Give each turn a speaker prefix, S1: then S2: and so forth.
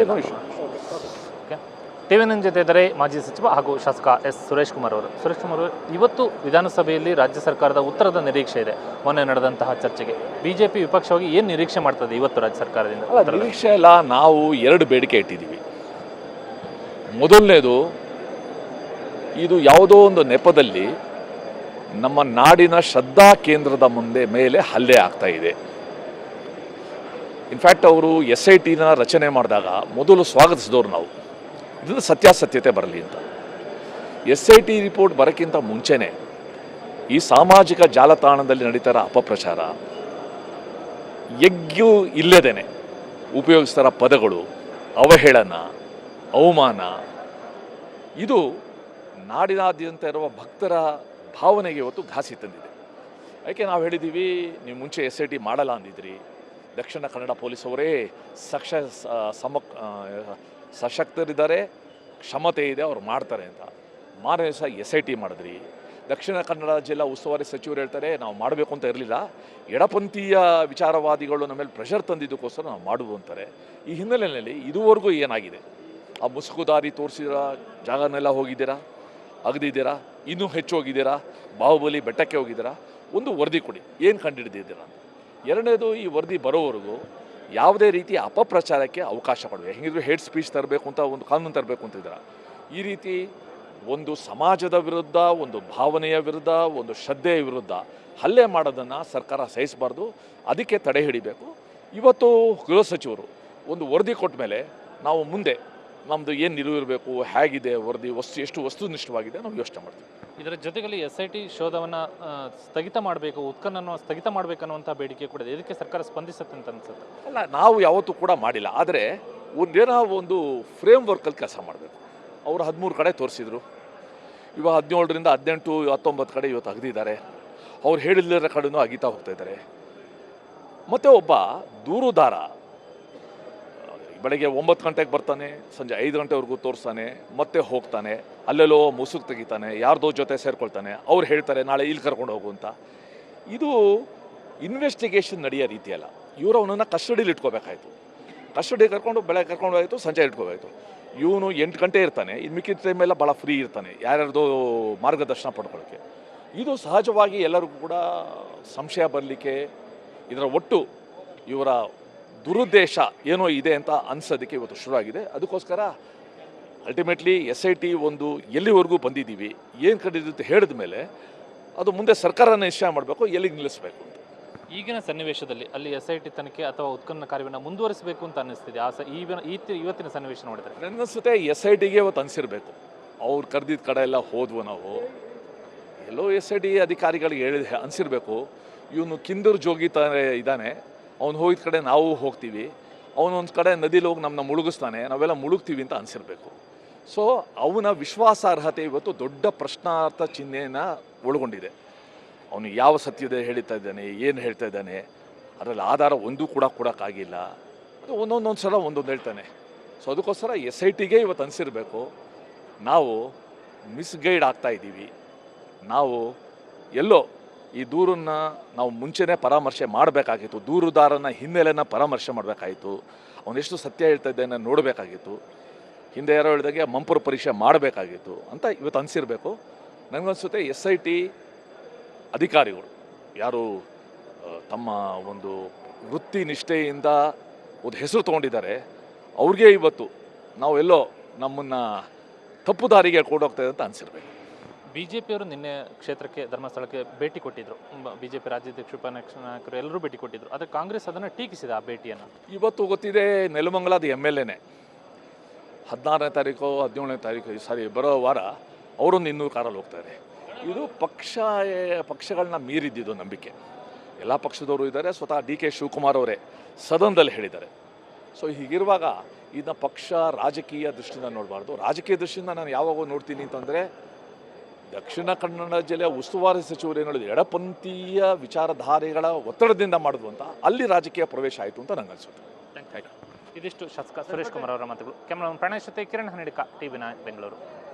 S1: ಮಾಡೋದೇ issue okay. ಜೊತೆ ಇದ್ದಾರೆ ಮಾಜಿ ಸಚಿವ ಹಾಗೂ ಶಾಸಕ ಎಸ್. ಸುರೇಶ್ ಕುಮಾರ್ ಅವರು. ಸುರೇಶ್ ಕುಮಾರ್ ಅವರು ಇವತ್ತು ವಿಧಾನಸಭೆಯಲ್ಲಿ ರಾಜ್ಯ ಸರ್ಕಾರದ ಉತ್ತರದ ನಿರೀಕ್ಷೆ ಇದೆ ಮೊನ್ನೆ ನಡೆದಂತಹ ಚರ್ಚೆಗೆ. ಬಿಜೆಪಿ ವಿಪಕ್ಷವಾಗಿ ಏನು ನಿರೀಕ್ಷೆ ಮಾಡ್ತದೆ ಇವತ್ತು ರಾಜ್ಯ ಸರ್ಕಾರದಿಂದ?
S2: ನಿರೀಕ್ಷೆ ಎಲ್ಲ ನಾವು ಎರಡು ಬೇಡಿಕೆ ಇಟ್ಟಿದ್ದೀವಿ. ಮೊದಲನೇದು ಇದು ಯಾವುದೋ ಒಂದು ನೆಪದಲ್ಲಿ ನಮ್ಮ ನಾಡಿನ ಶ್ರದ್ಧಾ ಕೇಂದ್ರದ ಮುಂದೆ ಮೇಲೆ ಹಲ್ಲೆ ಆಗ್ತಾ ಇದೆ. ಇನ್ಫ್ಯಾಕ್ಟ್ ಅವರು ಎಸ್ ಐ ಟಿನ ರಚನೆ ಮಾಡಿದಾಗ ಮೊದಲು ಸ್ವಾಗತಿಸಿದವರು ನಾವು. ಇದನ್ನು ಸತ್ಯಾಸತ್ಯತೆ ಬರಲಿ ಅಂತ. ಎಸ್ ಐ ಟಿ ರಿಪೋರ್ಟ್ ಬರೋಕ್ಕಿಂತ ಮುಂಚೆನೇ ಈ ಸಾಮಾಜಿಕ ಜಾಲತಾಣದಲ್ಲಿ ನಡೀತಾರ ಅಪಪ್ರಚಾರ ಎಗ್ಗು ಇಲ್ಲದೇನೆ ಉಪಯೋಗಿಸ್ತಾರ ಪದಗಳು, ಅವಹೇಳನ, ಅವಮಾನ, ಇದು ನಾಡಿನಾದ್ಯಂತ ಇರುವ ಭಕ್ತರ ಭಾವನೆಗೆ ಇವತ್ತು ಘಾಸಿ ತಂದಿದೆ. ಯಾಕೆ ನಾವು ಹೇಳಿದ್ದೀವಿ, ನೀವು ಮುಂಚೆ ಎಸ್ ಐ ಟಿ ಮಾಡಲ್ಲ ಅಂದಿದ್ರಿ ದಕ್ಷಿಣ ಕನ್ನಡ ಪೊಲೀಸವರೇ, ಸಕ್ಷ ಸಮ ಸಶಕ್ತರಿದ್ದಾರೆ, ಕ್ಷಮತೆ ಇದೆ, ಅವ್ರು ಮಾಡ್ತಾರೆ ಅಂತ. ಮಾರನೇ ದಿವಸ ಎಸ್ ಐ ಟಿ ಮಾಡಿದ್ರಿ. ದಕ್ಷಿಣ ಕನ್ನಡ ಜಿಲ್ಲಾ ಉಸ್ತುವಾರಿ ಸಚಿವರು ಹೇಳ್ತಾರೆ, ನಾವು ಮಾಡಬೇಕು ಅಂತ ಇರಲಿಲ್ಲ. ಎಡಪಂಥೀಯ ವಿಚಾರವಾದಿಗಳು ನಮ್ಮ ಮೇಲೆ ಪ್ರೆಷರ್ ತಂದಿದ್ದಕ್ಕೋಸ್ಕರ ನಾವು ಮಾಡುವುದು ಅಂತಾರೆ. ಈ ಹಿನ್ನೆಲೆಯಲ್ಲಿ ಇದುವರೆಗೂ ಏನಾಗಿದೆ? ಆ ಮುಸುಕುದಾರಿ ತೋರಿಸಿದ ಜಾಗನೆಲ್ಲ ಹೋಗಿದ್ದೀರಾ? ಅಗದಿದ್ದೀರಾ? ಇನ್ನೂ ಹೆಚ್ಚು ಹೋಗಿದ್ದೀರಾ? ಬಾಹುಬಲಿ ಬೆಟ್ಟಕ್ಕೆ ಹೋಗಿದ್ದೀರಾ? ಒಂದು ವರದಿ ಕೊಡಿ. ಏನು ಕಂಡುಹಿಡಿದಿದ್ದೀರಾ ಅಂತ. ಎರಡನೇದು ಈ ವರದಿ ಬರೋವರೆಗೂ ಯಾವುದೇ ರೀತಿ ಅಪಪ್ರಚಾರಕ್ಕೆ ಅವಕಾಶ ಕೊಡಬೇಕು ಹೆಂಗಿದ್ರು ಹೇಟ್ ಸ್ಪೀಚ್ ತರಬೇಕು ಅಂತ ಒಂದು ಕಾನೂನು ತರಬೇಕು ಅಂತಿದ್ದೀರಾ ಈ ರೀತಿ ಒಂದು ಸಮಾಜದ ವಿರುದ್ಧ, ಒಂದು ಭಾವನೆಯ ವಿರುದ್ಧ, ಒಂದು ಶ್ರದ್ಧೆಯ ವಿರುದ್ಧ ಹಲ್ಲೆ ಮಾಡೋದನ್ನು ಸರ್ಕಾರ ಸಹಿಸಬಾರ್ದು, ಅದಕ್ಕೆ ತಡೆ ಹಿಡಿಬೇಕು. ಇವತ್ತು ಗೃಹ ಸಚಿವರು ಒಂದು ವರದಿ ಕೊಟ್ಟ ಮೇಲೆ ನಾವು ಮುಂದೆ ನಮ್ಮದು ಏನು ನಿಲುವು ಇರಬೇಕು ಹೇಗಿದೆ ವರದಿ ವಸ್ತು ಎಷ್ಟು ವಸ್ತುನಿಷ್ಠವಾಗಿದೆ ನಾವು ಯೋಚನೆ ಮಾಡ್ತೀವಿ.
S1: ಇದರ ಜೊತೆಗಲ್ಲಿ ಎಸ್ ಐ ಟಿ ಶೋಧವನ್ನು ಸ್ಥಗಿತ ಮಾಡಬೇಕು ಉತ್ಖನನ್ನು ಸ್ಥಗಿತ ಮಾಡಬೇಕನ್ನುವಂಥ ಬೇಡಿಕೆ ಕೂಡ ಇದೆ. ಇದಕ್ಕೆ ಸರ್ಕಾರ ಸ್ಪಂದಿಸುತ್ತೆ ಅಂತ ಅನ್ಸುತ್ತೆ.
S2: ಅಲ್ಲ ನಾವು ಯಾವತ್ತೂ ಕೂಡ ಮಾಡಿಲ್ಲ. ಆದರೆ ಒಂದೇನೋ ಒಂದು ಫ್ರೇಮ್ ವರ್ಕಲ್ಲಿ ಕೆಲಸ ಮಾಡಬೇಕು. ಅವರು ಹದಿಮೂರು ಕಡೆ ತೋರಿಸಿದ್ರು. ಇವಾಗ ಹದಿನೇಳರಿಂದ ಹದಿನೆಂಟು ಹತ್ತೊಂಬತ್ತು ಕಡೆ ಇವತ್ತು ಅಗದಿದ್ದಾರೆ. ಅವ್ರು ಹೇಳಿಲ್ಲರ ಕಡೆನೂ ಅಗೀತಾ ಹೋಗ್ತಾ ಇದ್ದಾರೆ. ಮತ್ತು ಒಬ್ಬ ದೂರುದಾರ ಬೆಳಗ್ಗೆ ಒಂಬತ್ತು ಗಂಟೆಗೆ ಬರ್ತಾನೆ, ಸಂಜೆ ಐದು ಗಂಟೆವರೆಗೂ ತೋರಿಸ್ತಾನೆ, ಮತ್ತೆ ಹೋಗ್ತಾನೆ, ಅಲ್ಲೆಲ್ಲೋ ಮುಸುಕು ತೆಗಿತಾನೆ, ಯಾರ್ದೋ ಜೊತೆ ಸೇರ್ಕೊಳ್ತಾನೆ, ಅವ್ರು ಹೇಳ್ತಾರೆ, ನಾಳೆ ಇಲ್ಲಿ ಕರ್ಕೊಂಡು ಹೋಗು ಅಂತ. ಇದು ಇನ್ವೆಸ್ಟಿಗೇಷನ್ ನಡೆಯೋ ರೀತಿಯಲ್ಲ. ಇವರು ಅವನನ್ನು ಕಸ್ಟಡಿಲಿ ಇಟ್ಕೋಬೇಕಾಯ್ತು. ಕಸ್ಟಡಿ ಕರ್ಕೊಂಡು ಬೆಳಗ್ಗೆ ಕರ್ಕೊಂಡು ಹೋಯಿತು, ಸಂಜೆ ಇಟ್ಕೋಬೇಕಾಯಿತು. ಇವನು ಎಂಟು ಗಂಟೆ ಇರ್ತಾನೆ ಇನ್ನು ಮಿಕ್ಕಿದ ಟೈಮೆಲ್ಲ ಭಾಳ ಫ್ರೀ ಇರ್ತಾನೆ, ಯಾರ್ಯಾರ್ದು ಮಾರ್ಗದರ್ಶನ ಪಡ್ಕೊಳ್ಳೋಕ್ಕೆ ಇದು ಸಹಜವಾಗಿ ಎಲ್ಲರಿಗೂ ಕೂಡ ಸಂಶಯ ಬರಲಿಕ್ಕೆ ಇದರ ಒಟ್ಟು ಇವರ ದುರುದ್ದೇಶ ಏನೋ ಇದೆ ಅಂತ ಅನ್ಸೋದಕ್ಕೆ ಇವತ್ತು ಶುರುವಾಗಿದೆ. ಅದಕ್ಕೋಸ್ಕರ ಅಲ್ಟಿಮೇಟ್ಲಿ ಎಸ್ ಐ ಟಿ ಒಂದು ಎಲ್ಲಿವರೆಗೂ ಬಂದಿದ್ದೀವಿ ಏನು ಕಂಡಿದ್ದು ಅಂತ ಹೇಳಿದ ಮೇಲೆ ಅದು ಮುಂದೆ ಸರ್ಕಾರ ನಿಶ್ಚಯ ಮಾಡಬೇಕು ಎಲ್ಲಿಗೆ ನಿಲ್ಲಿಸಬೇಕು ಅಂತ.
S1: ಈಗಿನ ಸನ್ನಿವೇಶದಲ್ಲಿ ಅಲ್ಲಿ ಎಸ್ ಐ ಟಿ ತನಿಖೆ ಅಥವಾ ಉತ್ಖನನ ಕಾರ್ಯವನ್ನು ಮುಂದುವರಿಸಬೇಕು ಅಂತ ಅನ್ನಿಸ್ತಿದೆ. ಆ ಸ ಈಗಿನ ಈ- ಇವತ್ತಿನ ಸನ್ನಿವೇಶ ನೋಡಿದ್ರೆ.
S2: ನನಗನ್ಸುತ್ತೆ ಎಸ್ ಐ ಟಿಗೆ ಇವತ್ತು ಅನಿಸಿರಬೇಕು. ಅವ್ರು ಕರೆದಿದ್ದ ಕಡೆ ಎಲ್ಲ ಹೋದ್ವು ನಾವು. ಎಲ್ಲೋ ಎಸ್ ಐ ಟಿ ಅಧಿಕಾರಿಗಳಿಗೆ ಹೇಳಿ ಅನಿಸಿರ್ಬೇಕು. ಇವನು ಕಿಂದೂರು ಜೋಗಿ ತಾನೇ ಇದ್ದಾನೆ ಅವ್ನು ಹೋಗಿದ ಕಡೆ ನಾವು ಹೋಗ್ತೀವಿ. ಅವನೊಂದು ಕಡೆ ನದಿಲಿ ಹೋಗಿ ನಮ್ಮನ್ನ ಮುಳುಗಿಸ್ತಾನೆ. ನಾವೆಲ್ಲ ಮುಳುಗ್ತೀವಿ ಅಂತ ಅನಿಸಿರ್ಬೇಕು. ಸೊ ಅವನ ವಿಶ್ವಾಸಾರ್ಹತೆ ಇವತ್ತು ದೊಡ್ಡ ಪ್ರಶ್ನಾರ್ಥ ಚಿಹ್ನೆಯನ್ನು ಒಳಗೊಂಡಿದೆ. ಅವನು ಯಾವ ಸತ್ಯದ ಹೇಳ್ತಾ ಇದ್ದಾನೆ, ಏನು ಹೇಳ್ತಾ ಇದ್ದಾನೆ, ಅದರಲ್ಲಿ ಆಧಾರ ಒಂದೂ ಕೂಡ ಕೊಡೋಕ್ಕಾಗಿಲ್ಲ ಅದು ಒಂದೊಂದೊಂದು ಸಲ ಒಂದೊಂದು ಹೇಳ್ತಾನೆ. ಸೊ ಅದಕ್ಕೋಸ್ಕರ ಎಸ್ ಐ ಟಿಗೆ ಇವತ್ತು ಅನಿಸಿರ್ಬೇಕು. ನಾವು ಮಿಸ್ಗೈಡ್ ಆಗ್ತಾ ಇದ್ದೀವಿ. ನಾವು ಎಲ್ಲೋ ಈ ದೂರನ್ನು ನಾವು ಮುಂಚೆನೇ ಪರಾಮರ್ಶೆ ಮಾಡಬೇಕಾಗಿತ್ತು. ದೂರುದಾರನ ಹಿನ್ನೆಲೆನ ಪರಾಮರ್ಶೆ ಮಾಡಬೇಕಾಗಿತ್ತು. ಅವನೆಷ್ಟು ಸತ್ಯ ಹೇಳ್ತಾ ಇದ್ದಾನೆ ನೋಡಬೇಕಾಗಿತ್ತು. ಹಿಂದೆ ಯಾರೋ ಹೇಳಿದಾಗೆ ಮಂಪುರ ಪರೀಕ್ಷೆ ಮಾಡಬೇಕಾಗಿತ್ತು ಅಂತ ಇವತ್ತು ಅನಿಸಿರ್ಬೇಕು. ನನಗನ್ಸುತ್ತೆ ಎಸ್ ಐ ಟಿ ಅಧಿಕಾರಿಗಳು, ಯಾರು ತಮ್ಮ ಒಂದು ವೃತ್ತಿ ನಿಷ್ಠೆಯಿಂದ ಒಂದು ಹೆಸರು ತೊಗೊಂಡಿದ್ದಾರೆ. ಅವ್ರಿಗೆ ಇವತ್ತು ನಾವೆಲ್ಲೋ ನಮ್ಮನ್ನು ತಪ್ಪು ದಾರಿಗೆ ಕೊಂಡೋಗ್ತಾ ಅಂತ ಅನಿಸಿರ್ಬೇಕು.
S1: ಬಿಜೆಪಿಯವರು ನಿನ್ನೆ ಕ್ಷೇತ್ರಕ್ಕೆ, ಧರ್ಮಸ್ಥಳಕ್ಕೆ ಭೇಟಿ ಕೊಟ್ಟಿದ್ರು. ಬಿಜೆಪಿ ರಾಜ್ಯಾಧ್ಯಕ್ಷ ಉಪನಾಯಕರು ನಾಯಕರು ಎಲ್ಲರೂ ಭೇಟಿ ಕೊಟ್ಟಿದ್ರು. ಆದರೆ ಕಾಂಗ್ರೆಸ್ ಅದನ್ನು ಟೀಕಿಸಿದೆ ಆ ಭೇಟಿಯನ್ನು.
S2: ಇವತ್ತು ಗೊತ್ತಿದೆ ನೆಲಮಂಗಲದ ಎಂ ಎಲ್ ಎನೇ. ಹದಿನಾರನೇ ತಾರೀಕು, ಹದಿನೇಳನೇ ತಾರೀಕು ಸಾರಿ ಬರೋ ವಾರ ಅವರೊಂದು ಇನ್ನೂರು ಕಾರಲ್ಲಿ ಹೋಗ್ತಾರೆ ಇದು. ಪಕ್ಷ, ಪಕ್ಷಗಳನ್ನ ಮೀರಿದ್ದಿದ್ದು ನಂಬಿಕೆ. ಎಲ್ಲ ಪಕ್ಷದವರು ಇದ್ದಾರೆ, ಸ್ವತಃ ಡಿ ಕೆ ಶಿವಕುಮಾರ್ ಅವರೇ ಸದನದಲ್ಲಿ ಹೇಳಿದ್ದಾರೆ. ಸೊ ಹೀಗಿರುವಾಗ ಇದನ್ನ ಪಕ್ಷ ರಾಜಕೀಯ ದೃಷ್ಟಿಯಿಂದ ನೋಡಬಾರ್ದು. ರಾಜಕೀಯ ದೃಷ್ಟಿಯಿಂದ ನಾನು ಯಾವಾಗ ನೋಡ್ತೀನಿ ಅಂತಂದರೆ ದಕ್ಷಿಣ ಕನ್ನಡ ಜಿಲ್ಲೆಯ ಉಸ್ತುವಾರಿ ಸಚಿವರು ಏನು ಹೇಳಿದ್ರು? ಎಡಪಂಥೀಯ ವಿಚಾರಧಾರೆಗಳ ಒತ್ತಡದಿಂದ ಮಾಡಿದ್ವು ಅಂತ ಅಲ್ಲಿ ರಾಜಕೀಯ ಪ್ರವೇಶ ಆಯಿತು ಅಂತ ನಂಗೆ ಅನ್ಸುತ್ತೆ.
S1: ಇದಿಷ್ಟು ಶಾಸಕ ಸುರೇಶ್ ಕುಮಾರ್ ಅವರ ಮಾತುಗಳು. ಕ್ಯಾಮ್ರಾ ಪ್ರಣೇಶ್ ಜೊತೆ ಕಿರಣ್ ಹನ್ನೆಡಿಕ ಟಿವಿ ಬೆಂಗಳೂರು.